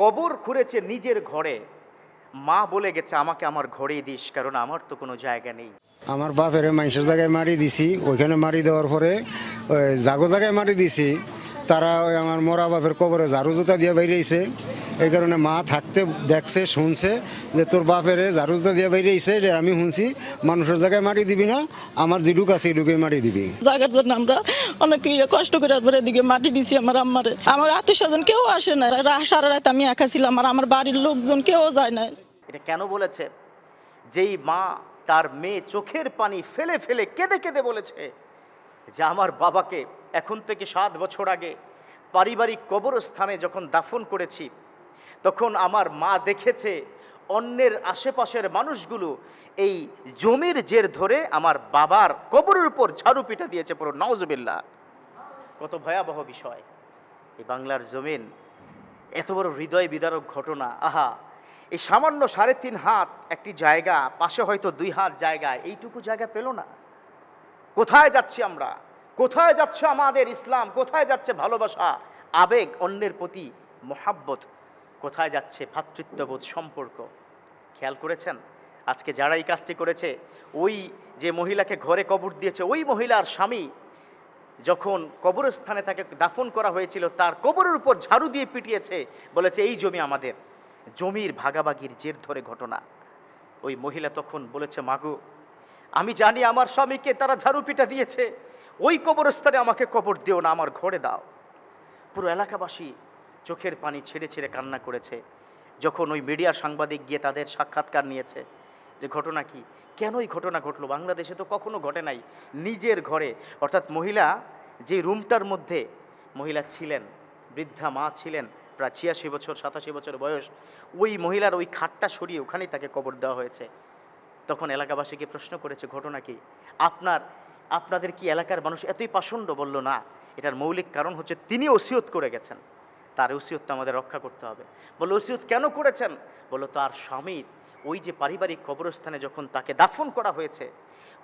কবর খুঁড়েছে নিজের ঘরে। মা বলে গেছে, আমাকে আমার ঘরেই দিস, কারণ আমার তো কোনো জায়গা নেই। আমার বাপের মানুষের জায়গায় মারি দিছি, ওইখানে মারি দেওয়ার পরে জাগো জায়গায় মারি দিছি। তারা ওই আমার মরা বাপের কবরে ঝাড়ু জুতা দিয়ে বেরিয়েছে। এই কারণে মা থাকতে দেখছে শুনছে যে তোর বাপের ঝাড়ু জুতা দিয়ে বেরিয়েছে যে আমি শুনছি মানুষের জায়গায় মারি দিবি না আমার যেটুক আছে এটুকুই মারি দিবি। জায়গার জন্য আমরা অনেক ইয়ে কষ্ট করে পরে দিকে মাটি দিছি আমার আম্মারে। আমার আত্মীয় স্বজন কেউ আসে না সারা রাত আমি একা ছিলাম আর আমার বাড়ির লোকজন কেউ যায় না। এটা কেন বলেছে? যেই মা তার মেয়ে চোখের পানি ফেলে ফেলে কেঁদে কেঁদে বলেছে যে আমার বাবাকে এখন থেকে সাত বছর আগে পারিবারিক কবরস্থানে যখন দাফন করেছি, তখন আমার মা দেখেছে অন্যের আশেপাশের মানুষগুলো এই জমির জের ধরে আমার বাবার কবরের উপর ঝাড়ু পিটা দিয়েছে পুরো নওজবিল্লা কত ভয়াবহ বিষয়। এই বাংলার জমিন, এত বড় হৃদয় বিদারক ঘটনা। আহা, এই সামান্য সাড়ে তিন হাত একটি জায়গা, পাশে হয়তো দুই হাত জায়গা, এইটুকু জায়গা পেল না। কোথায় যাচ্ছি আমরা? কোথায় যাচ্ছে আমাদের ইসলাম? কোথায় যাচ্ছে ভালোবাসা? আবেগ, অন্যের প্রতি মহাব্বত। কোথায় যাচ্ছে ভ্রাতৃত্ববোধ সম্পর্ক? খেয়াল করেছেন? আজকে যারা এই কাজটি করেছে, ওই যে মহিলাকে ঘরে কবর দিয়েছে, ওই মহিলার স্বামী যখন কবরস্থানে তাকে দাফন করা হয়েছিল, তার কবরের উপর ঝাড়ু দিয়ে পিটিয়েছে, বলেছে, এই জমি আমাদের। জমির ভাগাভাগির জের ধরে ঘটনা। ওই মহিলা তখন বলেছে মাগু আমি জানি আমার স্বামীকে তারা ঝাড়ু পিটা দিয়েছে। ওই কবরস্থানে আমাকে কবর দিও না, আমার ঘরে দাও। পুরো এলাকাবাসী চোখের পানি ছেড়ে ছেড়ে কান্না করেছে। যখন ওই মিডিয়া সাংবাদিক গিয়ে তাদের সাক্ষাৎকার নিয়েছে যে ঘটনা কি, কেন এই ঘটনা ঘটলো? বাংলাদেশে তো কখনো ঘটে নাই, নিজের ঘরে। অর্থাৎ মহিলা যে রুমটার মধ্যে মহিলা ছিলেন, বৃদ্ধা মা ছিলেন, প্রায় ছিয়াশি বছর, সাতাশি বছর বয়স, ওই মহিলার ওই খাটটা সরিয়ে ওখানেই তাকে কবর দেওয়া হয়েছে। তখন এলাকাবাসীকে প্রশ্ন করেছে, ঘটনা কি? আপনার আপনাদের কি এলাকার মানুষ এতই পাষণ্ড বলল, না, এটার মৌলিক কারণ হচ্ছে তিনি ওসিয়ত করে গেছেন। তার ওসিয়তটা আমাদের রক্ষা করতে হবে। বলল, ওসিয়ত কেন করেছেন? বলল, তার স্বামীর ওই যে পারিবারিক কবরস্থানে যখন তাকে দাফন করা হয়েছে,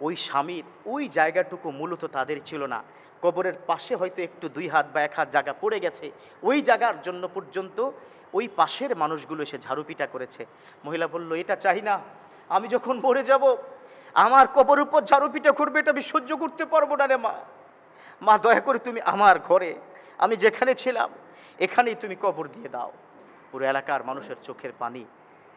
ওই স্বামীর ওই জায়গাটুকু মূলত তাদের ছিল না। কবরের পাশে হয়তো একটু দুই হাত বা এক হাত জায়গা পড়ে গেছে। ওই জায়গার জন্য পর্যন্ত ওই পাশের মানুষগুলো এসে ঝাড়ুপিটা করেছে। মহিলা বলল, এটা চাই না। আমি যখন মরে যাব আমার কবর উপর ঝাড়ু ঝাড়ুপিটা করবে এটা আমি সহ্য করতে পারব না রে মা। মা, দয়া করে তুমি আমার ঘরে, আমি যেখানে ছিলাম, এখানেই তুমি কবর দিয়ে দাও। পুরো এলাকার মানুষের চোখের পানি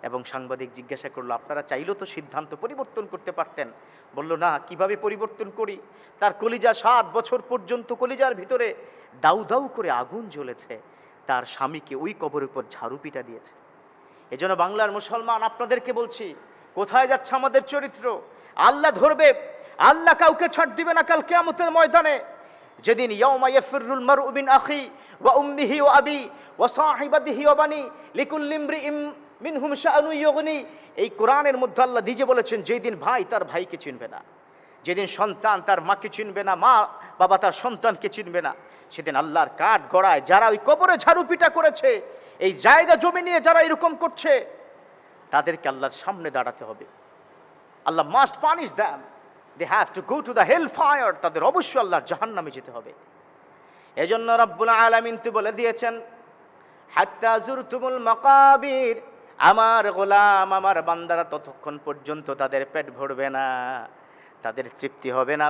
এবং সাংবাদিক জিজ্ঞাসা করল, আপনারা চাইলেও তো সিদ্ধান্ত পরিবর্তন করতে পারতেন। বলল, না, কীভাবে পরিবর্তন করি? তার কলিজা সাত বছর পর্যন্ত কলিজার ভিতরে দাউ দাউ করে আগুন জ্বলেছে। তার স্বামীকে ওই কবরের উপর ঝাড়ু পিটা দিয়েছে। এজন্য বাংলার মুসলমান, আপনাদেরকে বলছি, কোথায় যাচ্ছে আমাদের চরিত্র? আল্লাহ ধরবে, আল্লাহ কাউকে ছাড় দিবে না কাল কেয়ামতের ময়দানে। যেদিন ইয়াউমা ইয়াফিরুল মারউ মিন আখি ওয়া উম্মিহি ওয়া আবি ওয়া সাহিবাতিহি ওয়া বানি লিকুল্লি ইমরিইম মিনহুম শাআনু ইউগনি। এই কোরআনের মধ্যে আল্লাহ নিজে বলেছেন, যেদিন ভাই তার ভাইকে চিনবে না, যেদিন সন্তান তার মাকে চিনবে না, মা বাবা তার সন্তানকে চিনবে না, সেদিন আল্লাহর কাঠ গড়ায় যারা ওই কবরে ঝাড়ু পিটা করেছে, এই জায়গা জমি নিয়ে যারা এরকম করছে, তাদেরকে আল্লাহর সামনে দাঁড়াতে হবে। আল্লাহ must punish them they have to go to the hell fire তাদের অবশ্যই আল্লাহর জাহান নামে যেতে হবে। এজন্য রব্বুল আলামিন তো বলে দিয়েছেন, হাত্তা জুরতুমুল মাকাবির। আমার গোলাম, আমার বান্দারা ততক্ষণ পর্যন্ত তাদের পেট ভরবে না। তাদের তৃপ্তি হবে না।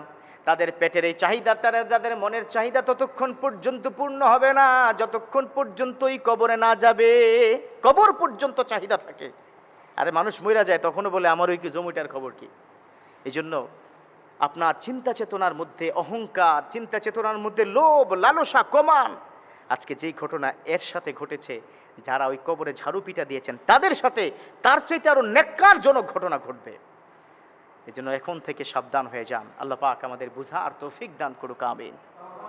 তাদের পেটের এই চাহিদা, তারা তাদের মনের চাহিদা ততক্ষণ পর্যন্ত পূর্ণ হবে না। যতক্ষণ পর্যন্ত এই কবরে না যাবে, কবর পর্যন্ত চাহিদা থাকে। আরে মানুষ মইরা যায়, তখনও বলে, আমার ওই কি জমিটার খবর কি? এই জন্য আপনার চিন্তা চেতনার মধ্যে অহংকার, চিন্তা চেতনার মধ্যে লোভ, লালসা কমান আজকে যেই ঘটনা এর সাথে ঘটেছে, যারা ওই কবরে ঝাড়ু পিটা দিয়েছেন, তাদের সাথে তার চাইতে আরও নেককারজনক ঘটনা ঘটবে। এই জন্য এখন থেকে সাবধান হয়ে যান। আল্লাহ পাক আমাদের বুঝা আর তৌফিক দান করুক, আমিন।